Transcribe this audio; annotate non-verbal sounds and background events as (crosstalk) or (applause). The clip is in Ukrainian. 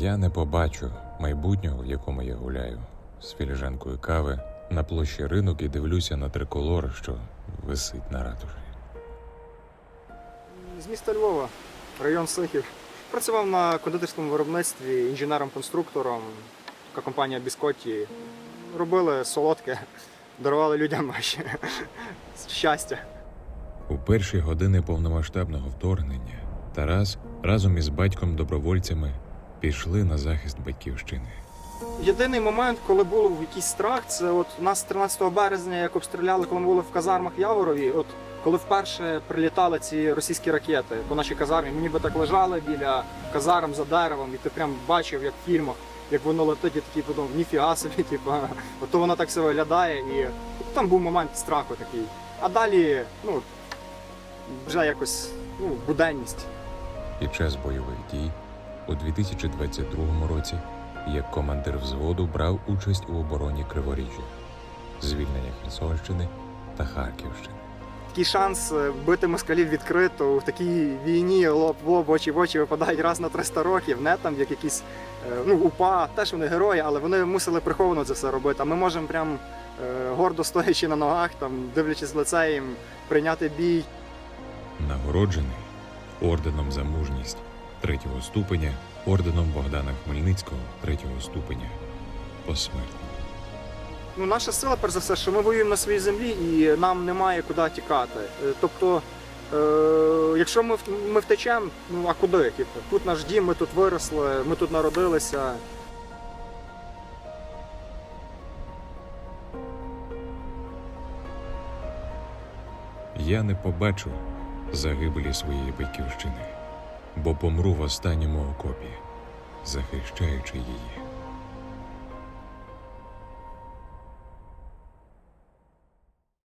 Я не побачу майбутнього, в якому я гуляю, з філіжанкою кави на площі ринок і дивлюся на триколор, що висить на ратуші. З міста Львова, район Сихів. Працював на кондитерському виробництві інженером-конструктором. Така компанія Біскотті. Робили солодке, дарували людям ще (laughs) щастя. У перші години повномасштабного вторгнення Тарас разом із батьком-добровольцями пішли на захист батьківщини. Єдиний момент, коли був якийсь страх, це от нас 13 березня, як обстріляли, коли ми були в казармах Яворові. От коли вперше прилітали ці російські ракети по нашій казармі, ми ніби так лежали біля казарм за деревом, і ти прям бачив, як в фільмах, як воно летить, і такий подумав, ніфіга собі, (laughs) типу, ото воно так все виглядає. І там був момент страху такий. А далі, ну, вже якось ну, буденність. Під час бойових дій у 2022 році як командир взводу брав участь у обороні Криворіжжя, звільнення Херсонщини та Харківщини. Такий шанс е, бити москалів відкрито в такій війні лоб в лоб, очі в очі випадають раз на 300 років, не там як якісь е, ну, УПА, теж вони герої, але вони мусили приховано це все робити. А ми можемо прям е, гордо стоячи на ногах, там, дивлячись в лице їм, прийняти бій. Нагороджений орденом за мужність третього ступеня, орденом Богдана Хмельницького третього ступеня посмертно. Ну, наша сила, перш за все, що ми воюємо на своїй землі і нам немає куди тікати. Е, Тобто, е, якщо ми, ми втечемо, ну а куди? Типу, тут наш дім, ми тут виросли, ми тут народилися. Я не побачу загибелі своєї батьківщини, бо помру в останньому окопі, захищаючи її.